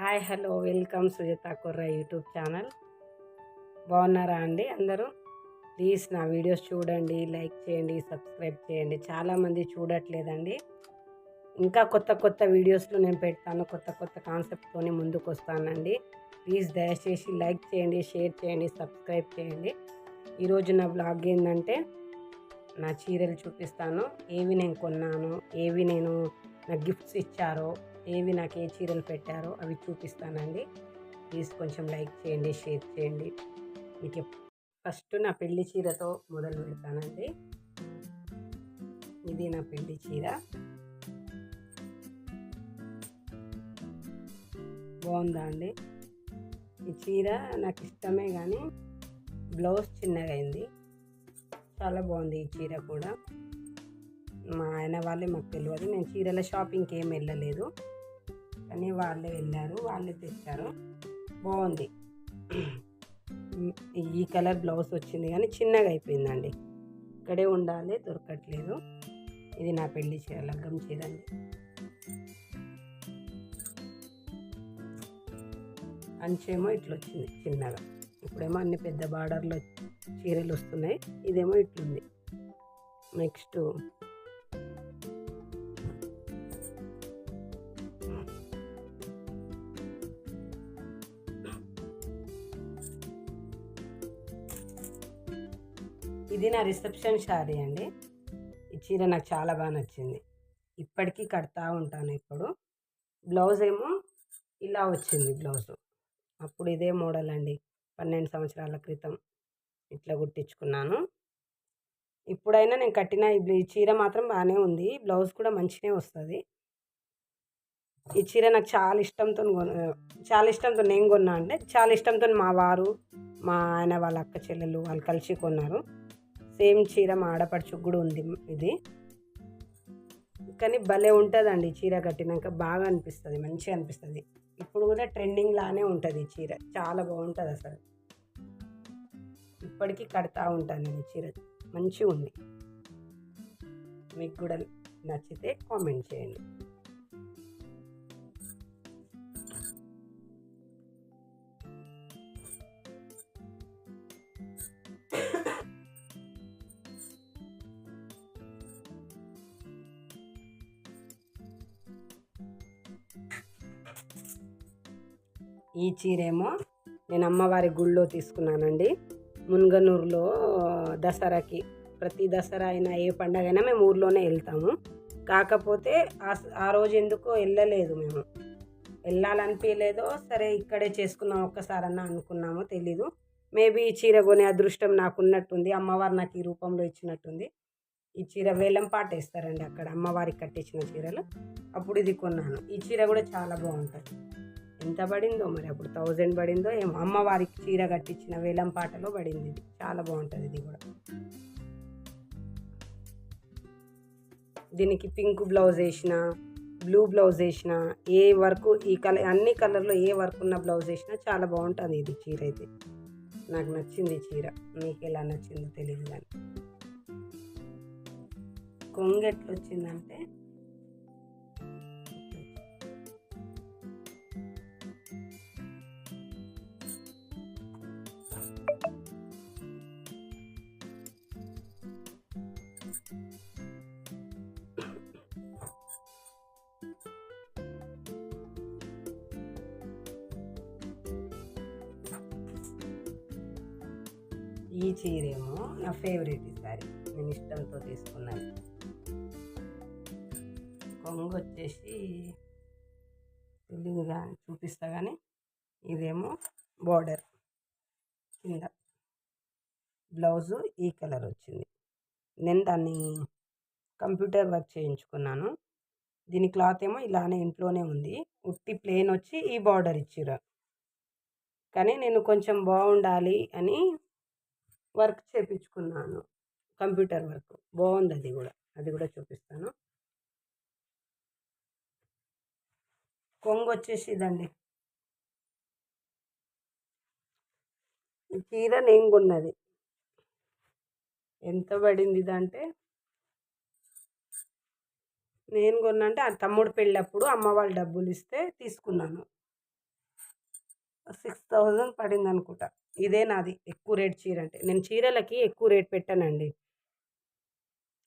Hi hello welcome Sujatha కుర్ర YouTube channel. బాగున్నారా అండి అందరూ? ప్లీజ్ నా వీడియోస్ చూడండి లైక్ చేయండి సబ్స్క్రైబ్ చేయండి. చాలామంది చూడట్లేదండి. ఇంకా కొత్త కొత్త వీడియోస్లో నేను పెడతాను కొత్త కొత్త కాన్సెప్ట్తోని ముందుకు వస్తానండి ప్లీజ్ దయచేసి లైక్ చేయండి షేర్ చేయండి సబ్స్క్రైబ్ చేయండి. ఈరోజు నా బ్లాగ్ ఏంటంటే నా చీరలు చూపిస్తాను. ఏవి నేను కొన్నాను ఏవి నేను నా గిఫ్ట్స్ ఇచ్చారో ఏవి నాకు ఏ చీరలు పెట్టారో అవి చూపిస్తానండి. ప్లీజ్ కొంచెం లైక్ చేయండి షేర్ చేయండి. మీకు ఫస్ట్ నా పెళ్ళి చీరతో మొదలు పెడతానండి. ఇది నా పెళ్ళి చీర. బాగుందా అండి? ఈ చీర నాకు ఇష్టమే కానీ బ్లౌజ్ చిన్నగా అయింది. చాలా బాగుంది ఈ చీర కూడా. మా ఆయన వాళ్ళే మాకు తెలియదు నేను చీరల షాపింగ్కి ఏం వెళ్ళలేదు. అని వాళ్ళే వెళ్ళారు వాళ్ళే తెచ్చారు. బాగుంది. ఈ కలర్ బ్లౌజ్ వచ్చింది కానీ చిన్నగా అయిపోయిందండి. ఇక్కడే ఉండాలి దొరకట్లేదు. ఇది నా పెళ్ళి చీర లగ్గం చీరండి అంచేమో ఇట్లా వచ్చింది చిన్నగా. ఇప్పుడేమో అన్ని పెద్ద బార్డర్లో చీరలు వస్తున్నాయి. ఇదేమో ఇట్లుంది. నెక్స్ట్ ఇది నా రిసెప్షన్ శారీ అండి. ఈ చీర నాకు చాలా బాగా నచ్చింది. ఇప్పటికీ కడతా ఉంటాను ఇప్పుడు. బ్లౌజ్ ఏమో ఇలా వచ్చింది బ్లౌజ్. అప్పుడు ఇదే మోడల్ అండి. పన్నెండు సంవత్సరాల క్రితం ఇట్లా కుట్టించుకున్నాను. ఇప్పుడైనా నేను కట్టిన ఈ చీర మాత్రం బాగానే ఉంది. బ్లౌజ్ కూడా మంచిగా వస్తుంది. ఈ చీర నాకు చాలా ఇష్టంతో చాలా ఇష్టంతో నేను కొన్నా అంటే చాలా ఇష్టంతో మా వారు మా ఆయన వాళ్ళ అక్క చెల్లెలు వాళ్ళు కలిసి కొన్నారు. సేమ్ చీర మా ఆడపడుచుకు కూడా ఉంది ఇది. కానీ భలే ఉంటుందండి చీర కట్టినాక బాగా అనిపిస్తుంది మంచిగా అనిపిస్తుంది. ఇప్పుడు కూడా ట్రెండింగ్ లానే ఉంటుంది ఈ చీర చాలా బాగుంటుంది అసలు. ఇప్పటికీ కడతా ఉంటాను నేను చీర మంచిగా ఉంది మీకు కూడా నచ్చితే కామెంట్ చేయండి. ఈ చీరేమో నేను అమ్మవారి గుళ్ళో తీసుకున్నానండి. మున్గనూరులో దసరాకి. ప్రతి దసరా అయినా ఏ పండగ అయినా మేము ఊర్లోనే వెళ్తాము. కాకపోతే ఆ రోజు ఎందుకో వెళ్ళలేదు మేము. వెళ్ళాలనిపించలేదో సరే ఇక్కడే చేసుకుందాం ఒక్కసారన్నా అనుకున్నామో తెలీదు. మేబీ ఈ చీర కొనే అదృష్టం నాకు ఉన్నట్టుంది అమ్మవారు నాకు ఈ రూపంలో ఇచ్చినట్టుంది. ఈ చీర వేలం పాట వేస్తారండి అక్కడ. అమ్మవారికి కట్టించిన చీరలు. అప్పుడు ఇది కొన్నాను. ఈ చీర కూడా చాలా బాగుంటుంది. ఎంత పడిందో మరి అప్పుడు థౌజండ్ పడిందో ఏమో. అమ్మవారికి చీర కట్టించిన వేలం పాటలో పడింది ఇది. చాలా బాగుంటుంది ఇది కూడా. దీనికి పింక్ బ్లౌజ్ వేసిన బ్లూ బ్లౌజ్ వేసిన ఏ వర్క్ ఈ కలర్ అన్ని కలర్లో ఏ వర్క్ ఉన్న బ్లౌజ్ వేసినా చాలా బాగుంటుంది ఇది చీర అయితే. నాకు నచ్చింది చీర. మీకు ఎలా నచ్చిందో తెలియదు కానీ. కొంగెట్లు ఎట్లా వచ్చిందంటే ఈ చీరేమో నా ఫేవరెట్ ఈ సారీ నేను ఇష్టంతో తీసుకున్నాను. కొంగు వచ్చేసి తెలియదుగా చూపిస్తా కానీ ఇదేమో బార్డర్ కింద. బ్లౌజు ఈ కలర్ వచ్చింది. నేను దాన్ని కంప్యూటర్ వర్క్ చేయించుకున్నాను. దీని క్లాత్ ఏమో ఇలానే ఇంట్లోనే ఉంది. ఉట్టి ప్లేన్ వచ్చి ఈ బార్డర్ ఇచ్చిర్రు. కానీ నేను కొంచెం బాగుండాలి అని వర్క్ చేయించుకున్నాను కంప్యూటర్ వర్క్. బాగుంది అది కూడా. అది కూడా చూపిస్తాను. కొంగు వచ్చేసి ఇదండి చీర నేను కొన్నది ఎంత పడింది ఇదంటే నేను కొన్నంటే ఆ తమ్ముడు పెళ్ళప్పుడు అమ్మ వాళ్ళు డబ్బులు ఇస్తే తీసుకున్నాను. సిక్స్ థౌజండ్ పడింది అనుకుంటా ఇదే నాది. ఎక్కువ రేట్ చీర అంటే నేను చీరలకి ఎక్కువ రేట్ పెట్టానండి.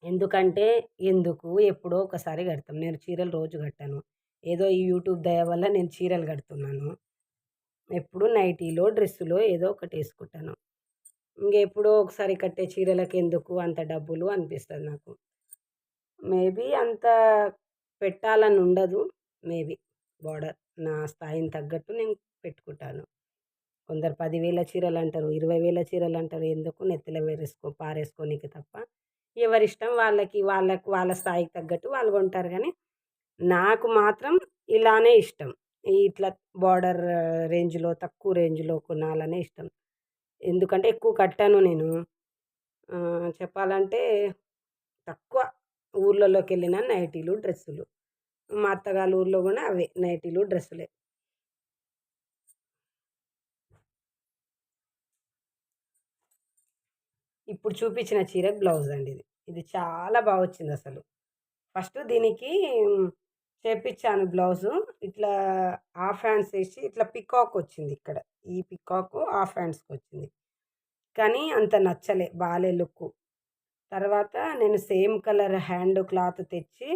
ఎందుకంటే ఎందుకు? ఎప్పుడో ఒకసారి కడతాం. నేను చీరలు రోజు కట్టాను. ఏదో ఈ యూట్యూబ్ దయ వల్ల నేను చీరలు కడుతున్నాను. ఎప్పుడు నైటీలో డ్రెస్సులో ఏదో ఒకటి వేసుకుంటాను. ఇంకెప్పుడో ఒకసారి కట్టే చీరలకు ఎందుకు అంత డబ్బులు అనిపిస్తుంది నాకు. మేబీ అంత పెట్టాలని ఉండదు. మేబీ. బార్డర్ నా స్థాయిని తగ్గట్టు నేను పెట్టుకుంటాను. కొందరు పదివేల చీరలు అంటారు ఇరవై వేల చీరలు అంటారు ఎందుకు నెత్తిలో వేరేసుకో పారేసుకోనికి తప్ప ఎవరిష్టం వాళ్ళకి వాళ్ళకు వాళ్ళ స్థాయికి తగ్గట్టు వాళ్ళు కొంటారు. కానీ నాకు మాత్రం ఇలానే ఇష్టం. ఇట్లా బార్డర్ రేంజ్లో తక్కువ రేంజ్లో కొనాలనే ఇష్టం. ఎందుకంటే ఎక్కువ కట్టాను నేను. చెప్పాలంటే తక్కువ ఊర్లలోకి వెళ్ళిన నైటీలు డ్రెస్సులు. మా అత్తగారు ఊర్లో కూడా అవే నైటీలు డ్రెస్సులే. ఇప్పుడు చూపించిన చీర బ్లౌజ్ అండి ఇది. ఇది చాలా బాగా వచ్చింది అసలు. ఫస్ట్ దీనికి చేపించాను బ్లౌజు. ఇట్లా హాఫ్ హ్యాండ్స్ వేసి ఇట్లా పికాక్ వచ్చింది ఇక్కడ. ఈ పికాక్ హాఫ్ హ్యాండ్స్కి వచ్చింది. కానీ అంత నచ్చలే బాలే లుక్ తర్వాత నేను సేమ్ కలర్ హ్యాండ్ క్లాత్ తెచ్చి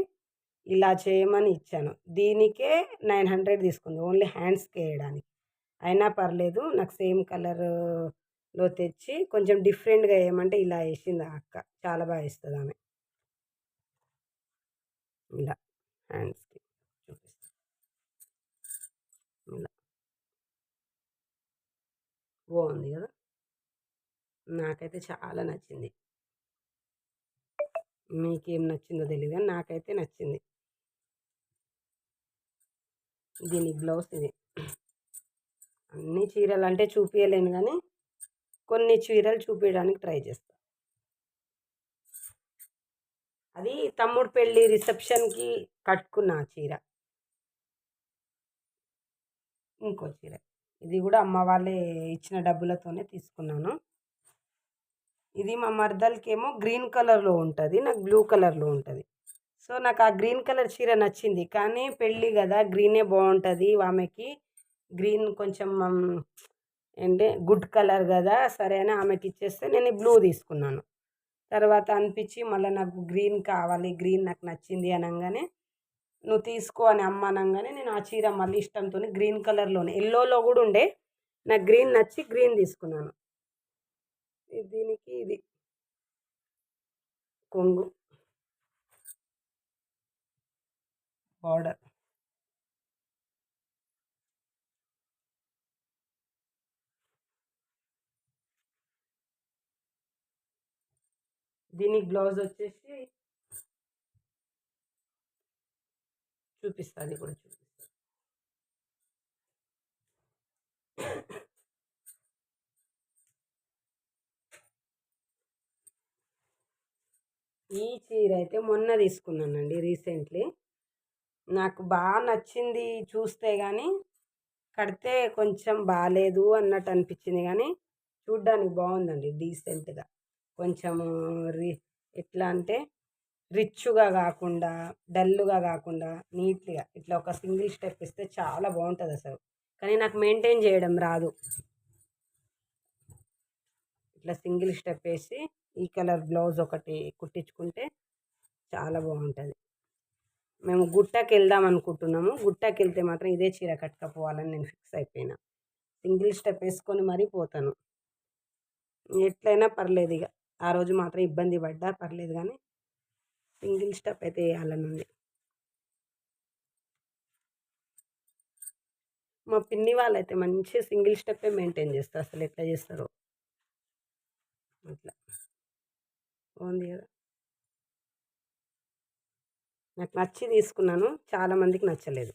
ఇలా చేయమని ఇచ్చాను. దీనికే నైన్ హండ్రెడ్ తీసుకుంది. ఓన్లీ హ్యాండ్స్కి వేయడానికి. అయినా పర్లేదు నాకు సేమ్ కలర్ లో తెచ్చి కొంచెం డిఫరెంట్గా వేయమంటే ఇలా వేసింది ఆ అక్క. చాలా బాగా వేస్తుంది ఆమె. ఇలా హ్యాండ్స్కి చూపిస్తాను ఇలా. బాగుంది కదా? నాకైతే చాలా నచ్చింది. మీకేం నచ్చిందో తెలియదు కానీ నాకైతే నచ్చింది. దీని బ్లౌజ్ ఇది. అన్ని చీరలు అంటే చూపించలేను కానీ కొన్ని చీరలు చూపించడానికి ట్రై చేస్తాను అది తమ్ముడు పెళ్ళి రిసెప్షన్కి కట్టుకున్న చీర. ఇంకో చీర. ఇది కూడా అమ్మ వాళ్ళే ఇచ్చిన డబ్బులతోనే తీసుకున్నాను. ఇది మా మరదలకేమో గ్రీన్ కలర్లో ఉంటుంది నాకు బ్లూ కలర్లో ఉంటుంది. సో నాకు ఆ గ్రీన్ కలర్ చీర నచ్చింది. కానీ పెళ్ళి కదా గ్రీనే బాగుంటుంది ఆమెకి గ్రీన్ కొంచెం ఏంటి గుడ్ కలర్ కదా సరే అని ఆమెకి ఇచ్చేస్తే నేను బ్లూ తీసుకున్నాను. తర్వాత అనిపించి మళ్ళీ నాకు గ్రీన్ కావాలి గ్రీన్ నాకు నచ్చింది అనగానే నువ్వు తీసుకో అని అమ్మ అనగానే నేను ఆ చీర మళ్ళీ ఇష్టంతో గ్రీన్ కలర్లోనే ఎల్లోలో కూడా ఉండే నాకు గ్రీన్ నచ్చి గ్రీన్ తీసుకున్నాను. దీనికి ఇది. కొంగు. బార్డర్. దీనికి బ్లౌజ్ వచ్చేసి చూపిస్తుంది కూడా చూపిస్తా. ఈ చీర అయితే మొన్న తీసుకున్నానండి రీసెంట్లీ. నాకు బాగా నచ్చింది చూస్తే కానీ కడితే కొంచెం బాగాలేదు అన్నట్టు అనిపించింది కానీ చూడ్డానికి బాగుందండి డీసెంట్గా. కొంచెం రి ఎట్లా అంటే రిచ్గా కాకుండా డల్గా కాకుండా నీట్గా ఇట్లా ఒక సింగిల్ స్టెప్ ఇస్తే చాలా బాగుంటుంది అసలు. కానీ నాకు మెయింటైన్ చేయడం రాదు. ఇట్లా సింగిల్ స్టెప్ వేసి ఈ కలర్ బ్లౌజ్ ఒకటి కుట్టించుకుంటే చాలా బాగుంటుంది. మేము గుట్టకి వెళ్దాం అనుకుంటున్నాము. గుట్టకి వెళ్తే మాత్రం ఇదే చీర కట్టుకపోవాలని నేను ఫిక్స్ అయిపోయినా. సింగిల్ స్టెప్ వేసుకొని మరీ పోతాను. ఎట్లయినా పర్లేదు ఇక ఆ రోజు మాత్రం ఇబ్బంది పడ్డా పర్లేదు కానీ సింగిల్ స్టెప్ అయితే వేయాలని ఉంది మా పిన్ని వాళ్ళైతే మంచి సింగిల్ స్టెప్పే మెయింటైన్ చేస్తారు. అసలు ఎట్లా చేస్తారు. అట్లా. బాగుంది కదా. నాకు నచ్చి తీసుకున్నాను. చాలామందికి నచ్చలేదు.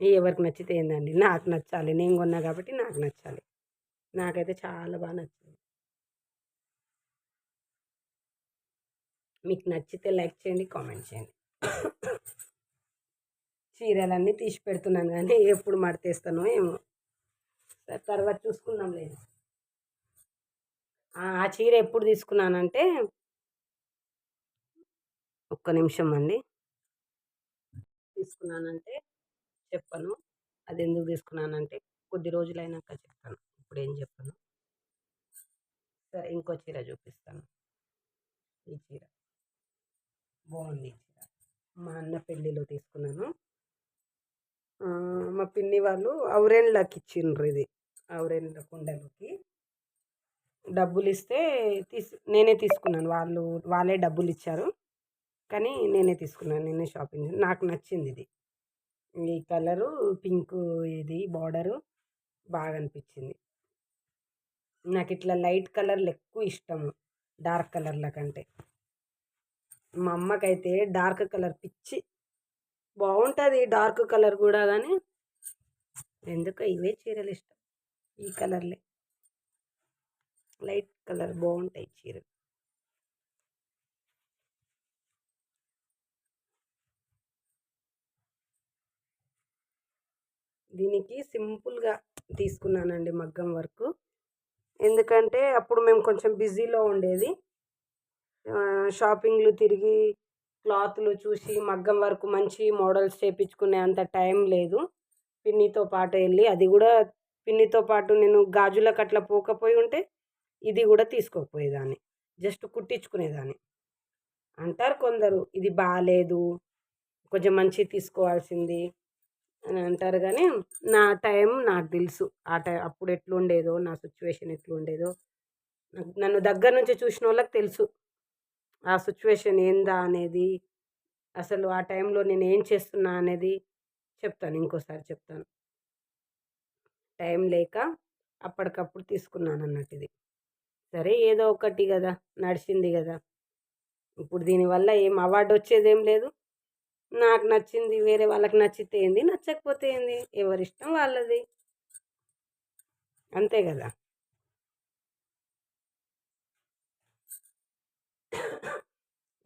ఎవరికి నచ్చితే ఏందండి? నాకు నచ్చాలి. నేను కొన్నా కాబట్టి నాకు నచ్చాలి. నాకైతే చాలా బాగా నచ్చింది. మీకు నచ్చితే లైక్ చేయండి కామెంట్ చేయండి. చీరలన్నీ తీసి పెడుతున్నాను కానీ ఎప్పుడు మడతేస్తానో ఏమో. తర్వాత చూసుకుందాం లేదు ఆ చీర ఎప్పుడు తీసుకున్నానంటే ఒక్క నిమిషం అండి. తీసుకున్నానంటే చెప్పను. అది ఎందుకు తీసుకున్నానంటే కొద్ది రోజులైనాక చెప్తాను. ఇప్పుడు ఏం చెప్పను? సరే ఇంకో చీర చూపిస్తాను. ఈ చీర. బాగుంది చీర మా అన్న పెళ్ళిలో తీసుకున్నాను. మా పిన్ని వాళ్ళు ఔరేన్లకి ఇచ్చిండ్రు ఇది ఔరేన్ల కుండలోకి. డబ్బులు ఇస్తే తీసు నేనే తీసుకున్నాను. వాళ్ళు వాళ్ళే డబ్బులు ఇచ్చారు. కానీ నేనే తీసుకున్నాను నేనే షాపింగ్ నాకు నచ్చింది ఇది. ఈ కలరు పింక్ ఇది బార్డరు బాగా అనిపించింది. నాకు ఇట్లా లైట్ కలర్లు ఎక్కువ ఇష్టము డార్క్ కలర్ల కంటే. మా అమ్మకైతే డార్క్ కలర్ పిచ్చి. బాగుంటుంది డార్క్ కలర్ కూడా కానీ ఎందుకో ఇవే చీరలు ఇష్టం ఈ కలర్లే. లైట్ కలర్ బాగుంటాయి చీరలు. దీనికి సింపుల్గా తీసుకున్నానండి మగ్గం వర్క్. ఎందుకంటే అప్పుడు మేము కొంచెం బిజీలో ఉండేది. షాపింగ్లు తిరిగి క్లాత్లు చూసి మగ్గం వరకు మంచి మోడల్స్ చేయించుకునే అంత టైం లేదు. పిన్నితో పాటు వెళ్ళి అది కూడా పిన్నితో పాటు నేను గాజులకు అట్లా పోకపోయి ఉంటే ఇది కూడా తీసుకోకపోయేదాన్ని. జస్ట్ కుట్టించుకునేదాన్ని. అంటారు కొందరు ఇది బాగాలేదు కొంచెం మంచి తీసుకోవాల్సింది అని అంటారు కానీ నా టైం నాకు తెలుసు. ఆ టైం అప్పుడు ఎట్లుండేదో నా సిచ్యువేషన్ ఎట్లుండేదో నన్ను దగ్గర నుంచి చూసిన వాళ్ళకి తెలుసు. ఆ సిచ్యువేషన్ ఏందా అనేది అసలు ఆ టైంలో నేను ఏం చేస్తున్నా అనేది చెప్తాను ఇంకోసారి చెప్తాను. టైం లేక అప్పటికప్పుడు తీసుకున్నాను అన్నట్టు ఇది. సరే ఏదో ఒకటి కదా నడిచింది కదా. ఇప్పుడు దీనివల్ల ఏం అవార్డు వచ్చేది ఏం లేదు. నాకు నచ్చింది వేరే వాళ్ళకి నచ్చితే ఏంది నచ్చకపోతే ఏంది ఎవరిష్టం వాళ్ళది. అంతే కదా.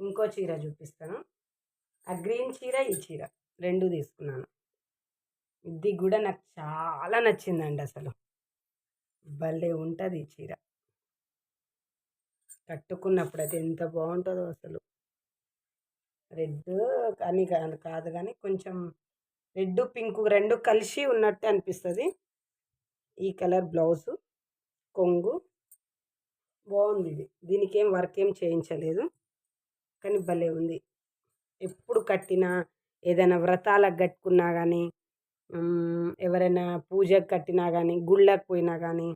ఇంకో చీర చూపిస్తాను. ఆ గ్రీన్ చీర ఈ చీర రెండు తీసుకున్నాను. ఇది కూడా నాకు చాలా నచ్చిందండి అసలు. భలే ఉంటుంది ఈ చీర. కట్టుకున్నప్పుడు అది ఎంత బాగుంటుందో అసలు. రెడ్ కానీ కాదు కానీ కొంచెం రెడ్ పింక్ రెండు కలిసి ఉన్నట్టు అనిపిస్తుంది. ఈ కలర్ బ్లౌజు కొంగు. బాగుంది ఇది. దీనికి ఏం వర్క్ ఏం చేయించలేదు. కానీ భలే ఉంది. ఎప్పుడు కట్టినా ఏదైనా వ్రతాలకు కట్టుకున్నా కానీ ఎవరైనా పూజకు కట్టినా కానీ గుళ్ళకి పోయినా కానీ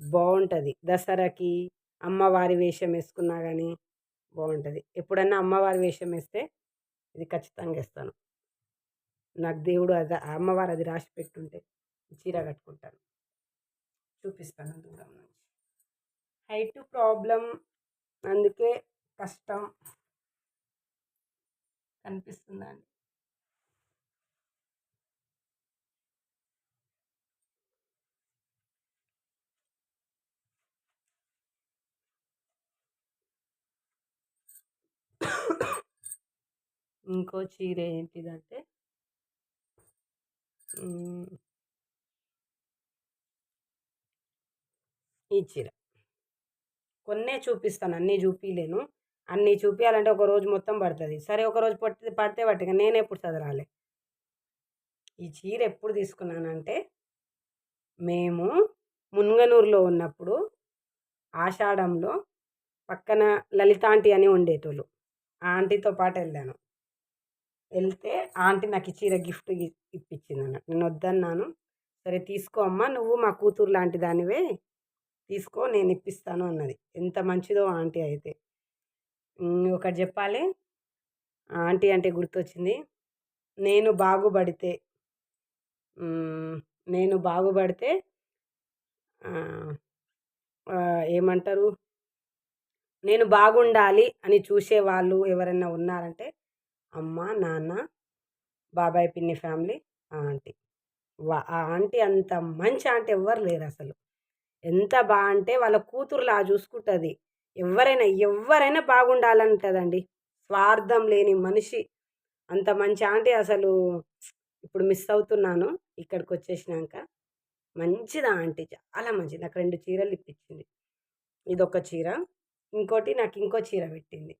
బాగుంటుంది దసరాకి అమ్మవారి వేషం వేసుకున్నా కానీ బాగుంటుంది ఎప్పుడన్నా అమ్మవారి వేషం వేస్తే ఇది ఖచ్చితంగా వేస్తాను. నాకు దేవుడు అది అమ్మవారు అది రాసి పెట్టుంటే చీర కట్టుకుంటాను. చూపిస్తాను దూరం నుంచి. హైట్ ప్రాబ్లం అందుకే కష్టం కనిపిస్తుందండి. ఇంకో చీర ఏంటిదంటే? ఈ చీర. కొన్నే చూపిస్తాను అన్నీ చూపించలేను అన్నీ చూపించాలంటే ఒక రోజు మొత్తం పడుతుంది. సరే ఒక రోజు పట్టి పడితే పట్టిక నేను ఎప్పుడు చదరాలి. ఈ చీర ఎప్పుడు తీసుకున్నానంటే మేము మున్గనూరులో ఉన్నప్పుడు ఆషాఢంలో పక్కన లలితాంటి అని ఉండేటోళ్ళు. ఆ ఆంటీతో పాటు వెళ్ళాను. వెళ్తే ఆంటీ నాకు చీర గిఫ్ట్ ఇప్పించింది అన్నట్టు నేను వద్దన్నాను సరే తీసుకో అమ్మా నువ్వు మా కూతురు లాంటి దానివే తీసుకో నేను ఇప్పిస్తాను అన్నది. ఎంత మంచిదో ఆంటీ అయితే. ఒకటి చెప్పాలి. ఆంటీ అంటే గుర్తొచ్చింది. నేను బాగుపడితే నేను బాగుపడితే ఏమంటారు? నేను బాగుండాలి అని చూసేవాళ్ళు ఎవరైనా ఉన్నారంటే అమ్మ నాన్న బాబాయ్ పిన్ని ఫ్యామిలీ ఆ ఆంటీ. ఆ ఆంటీ అంత మంచి ఆంటీ ఎవ్వరు లేరు అసలు ఎంత బాగా అంటే వాళ్ళ కూతురులా చూసుకుంటుంది. ఎవరైనా ఎవరైనా బాగుండాలంటుందండి. స్వార్థం లేని మనిషి అంత మంచి ఆంటీ అసలు ఇప్పుడు మిస్ అవుతున్నాను ఇక్కడికి వచ్చేసినాక మంచిది ఆంటీ? చాలా మంచిది. నాకు రెండు చీరలు ఇప్పించింది. ఇదొక చీర ఇంకోటి నాకు ఇంకో చీర పెట్టింది.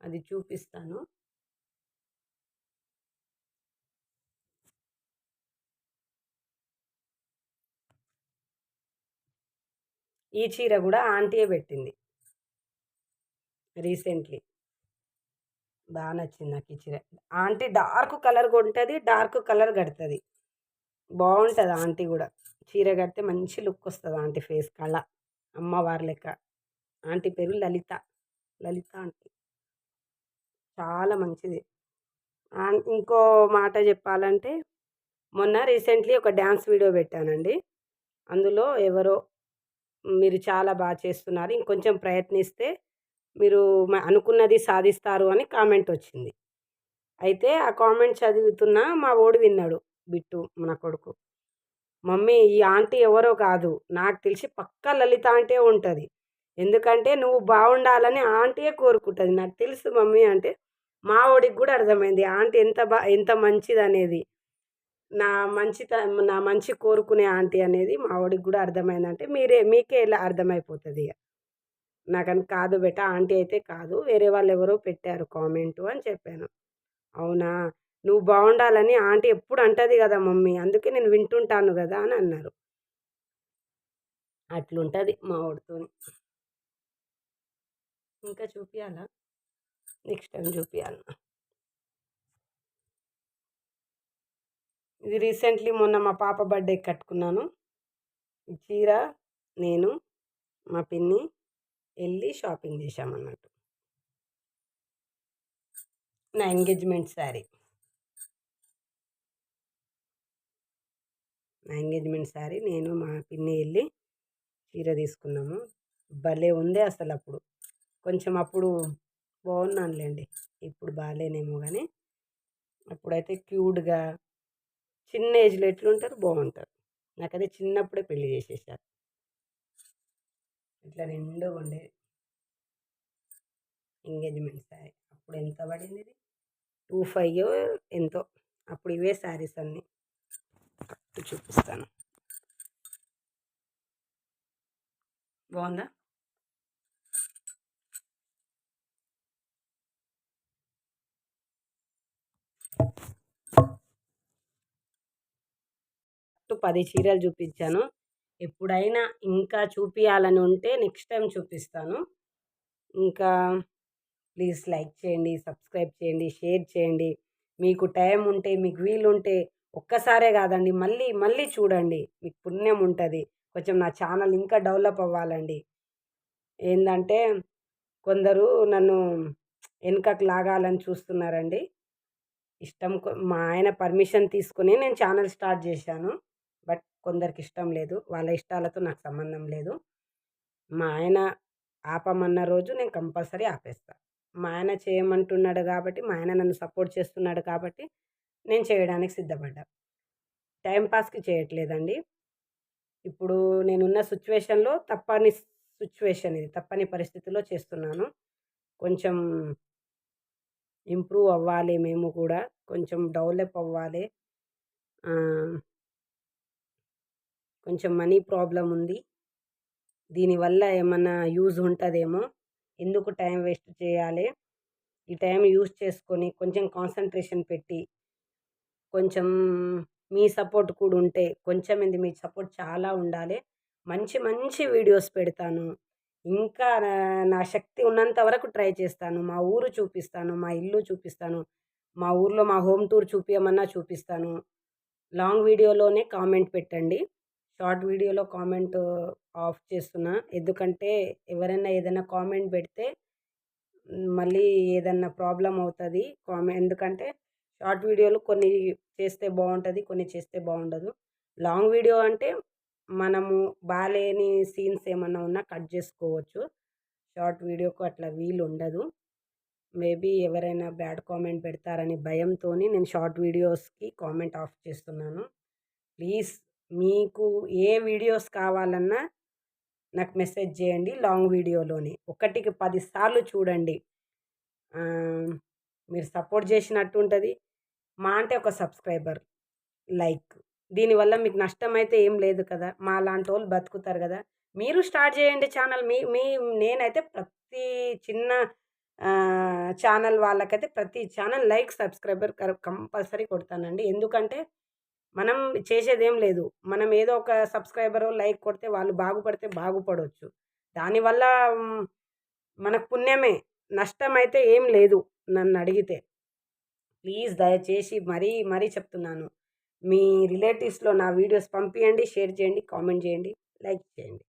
అది చూపిస్తాను. ఈ చీర కూడా ఆంటీయే పెట్టింది. రీసెంట్లీ. బాగా నచ్చింది నాకు ఈ చీర. ఆంటీ డార్క్ కలర్ కొంటుంది డార్క్ కలర్ కడుతుంది. బాగుంటుంది ఆంటీ కూడా. చీర కడితే మంచి లుక్ వస్తుంది ఆంటీ ఫేస్ కళ. అమ్మవారి లెక్క. ఆంటీ పేరు లలిత. లలిత ఆంటీ. చాలా మంచిది. ఇంకో మాట చెప్పాలంటే మొన్న రీసెంట్లీ ఒక డ్యాన్స్ వీడియో పెట్టానండి. అందులో ఎవరో మీరు చాలా బాగా చేస్తున్నారు. ఇంకొంచెం ప్రయత్నిస్తే మీరు అనుకున్నది సాధిస్తారు అని కామెంట్ వచ్చింది. అయితే ఆ కామెంట్ చదువుతున్నా మా ఓడి విన్నాడు బిట్టు మన కొడుకు. మమ్మీ ఈ ఆంటీ ఎవరో కాదు. నాకు తెలిసి పక్క లలిత అంటే ఉంటుంది. ఎందుకంటే నువ్వు బాగుండాలని ఆంటీయే కోరుకుంటుంది. నాకు తెలుసు మమ్మీ అంటే మా ఓడికి కూడా అర్థమైంది. ఆంటీ ఎంత బా ఎంత మంచిది అనేది నా మంచి నా మంచి కోరుకునే ఆంటీ అనేది మా ఓడికి కూడా అర్థమైందంటే మీరే మీకే ఇలా అర్థమైపోతుంది ఇక నాకని కాదు బేట ఆంటీ అయితే కాదు. వేరే వాళ్ళు ఎవరో పెట్టారు కామెంటు అని చెప్పాను. అవునా? నువ్వు బాగుండాలని ఆంటీ ఎప్పుడు అంటుంది కదా మమ్మీ. అందుకే నేను వింటుంటాను కదా అని అన్నారు. అట్లుంటుంది మా వాడితో ఇంకా చూపించాలా నెక్స్ట్ టైం చూపించాలి ఇది రీసెంట్లీ మొన్న మా పాప బర్త్డే కట్టుకున్నాను. చీర నేను మా పిన్ని వెళ్ళి షాపింగ్ చేశామన్నట్టు. నా ఎంగేజ్మెంట్ శారీ నా ఎంగేజ్మెంట్ శారీ నేను మా పిన్ని వెళ్ళి చీర తీసుకున్నాము. భలే ఉంది అసలు అప్పుడు. కొంచెం అప్పుడు బాగున్నానులేండి. ఇప్పుడు బాగాలేనేమో కానీ అప్పుడైతే క్యూట్గా చిన్న ఏజ్లో ఎట్లుంటారు బాగుంటారు. నాకైతే చిన్నప్పుడే పెళ్ళి చేసేసారు. ఇట్లా రెండు ఉండేది ఎంగేజ్మెంట్ శారీ అప్పుడు ఎంత పడింది ఇది? టూ ఫైవ్ ఎంతో. అప్పుడు ఇవే శారీస్ అన్నీ. చూపిస్తాను. బాగుందా? పది చీరలు చూపించాను. ఎప్పుడైనా ఇంకా చూపించాలని ఉంటే నెక్స్ట్ టైం చూపిస్తాను. ఇంకా ప్లీజ్ లైక్ చేయండి సబ్స్క్రైబ్ చేయండి షేర్ చేయండి. మీకు టైం ఉంటే మీకు వీలు ఉంటే ఒక్కసారే కాదండి మళ్ళీ మళ్ళీ చూడండి. మీకు పుణ్యం ఉంటుంది. కొంచెం నా ఛానల్ ఇంకా డెవలప్ అవ్వాలండి. ఏంటంటే కొందరు నన్ను వెనుకకు లాగాలని చూస్తున్నారండి. ఇష్టం మా ఆయన పర్మిషన్ తీసుకుని నేను ఛానల్ స్టార్ట్ చేశాను. కొందరికి ఇష్టం లేదు. వాళ్ళ ఇష్టాలతో నాకు సంబంధం లేదు. మా ఆయన ఆపమన్న రోజు నేను కంపల్సరీ ఆపేస్తాను మా ఆయన చేయమంటున్నాడు కాబట్టి మా ఆయన నన్ను సపోర్ట్ చేస్తున్నాడు కాబట్టి నేను చేయడానికి సిద్ధపడ్డా. టైంపాస్కి చేయట్లేదండి. ఇప్పుడు నేనున్న సిచ్యువేషన్లో తప్పని సిచ్యువేషన్ ఇది. తప్పని పరిస్థితిలో చేస్తున్నాను. కొంచెం ఇంప్రూవ్ అవ్వాలి మేము కూడా. కొంచెం డెవలప్ అవ్వాలి. కొంచెం మనీ ప్రాబ్లం ఉంది. దీనివల్ల ఏమన్నా యూజ్ ఉంటుందేమో? ఎందుకు టైం వేస్ట్ చేయాలి? ఈ టైం యూజ్ చేసుకొని కొంచెం కాన్సన్ట్రేషన్ పెట్టి కొంచెం మీ సపోర్ట్ కూడా ఉంటే కొంచెం ఇది మీ సపోర్ట్ చాలా ఉండాలి. మంచి మంచి వీడియోస్ పెడతాను. ఇంకా నా శక్తి ఉన్నంత వరకు ట్రై చేస్తాను. మా ఊరు చూపిస్తాను మా ఇల్లు చూపిస్తాను. మా ఊర్లో మా హోమ్ టూర్ చూపించమన్నా చూపిస్తాను. లాంగ్ వీడియోలోనే కామెంట్ పెట్టండి. షార్ట్ వీడియోలో కామెంట్ ఆఫ్ చేస్తున్నా. ఎందుకంటే ఎవరైనా ఏదైనా కామెంట్ పెడితే మళ్ళీ ఏదన్నా ప్రాబ్లం అవుతుంది కామె ఎందుకంటే షార్ట్ వీడియోలు కొన్ని చేస్తే బాగుంటుంది కొన్ని చేస్తే బాగుండదు లాంగ్ వీడియో అంటే మనము బాగాలేని సీన్స్ ఏమన్నా ఉన్నా కట్ చేసుకోవచ్చు. షార్ట్ వీడియోకు అట్లా వీలు ఉండదు మేబీ ఎవరైనా బ్యాడ్ కామెంట్ పెడతారని భయంతో నేను షార్ట్ వీడియోస్కి కామెంట్ ఆఫ్ చేస్తున్నాను. ప్లీజ్ మీకు ఏ వీడియోస్ కావాలన్నా నాకు మెసేజ్ చేయండి లాంగ్ వీడియోలోనే. ఒకటికి పదిసార్లు చూడండి. మీరు సపోర్ట్ చేసినట్టు ఉంటుంది మా అంటే ఒక సబ్స్క్రైబర్ లైక్. దీనివల్ల మీకు నష్టం అయితే ఏం లేదు కదా. మా లాంటి వాళ్ళు బతుకుతారు కదా. మీరు స్టార్ట్ చేయండి ఛానల్. మీ మీ నేనైతే ప్రతి చిన్న ఛానల్ వాళ్ళకైతే ప్రతి ఛానల్ లైక్ సబ్స్క్రైబర్ కంపల్సరీ కొడతానండి. ఎందుకంటే మనం చేసేదేం లేదు. మనం ఏదో ఒక సబ్స్క్రైబరు లైక్ కొడితే వాళ్ళు బాగుపడితే బాగుపడవచ్చు దానివల్ల మనకు పుణ్యమే. నష్టం అయితే ఏం లేదు నన్ను అడిగితే. ప్లీజ్ దయచేసి మరీ మరీ చెప్తున్నాను. మీ రిలేటివ్స్లో నా వీడియోస్ పంపించండి షేర్ చేయండి కామెంట్ చేయండి లైక్ చేయండి.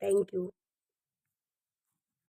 Thank you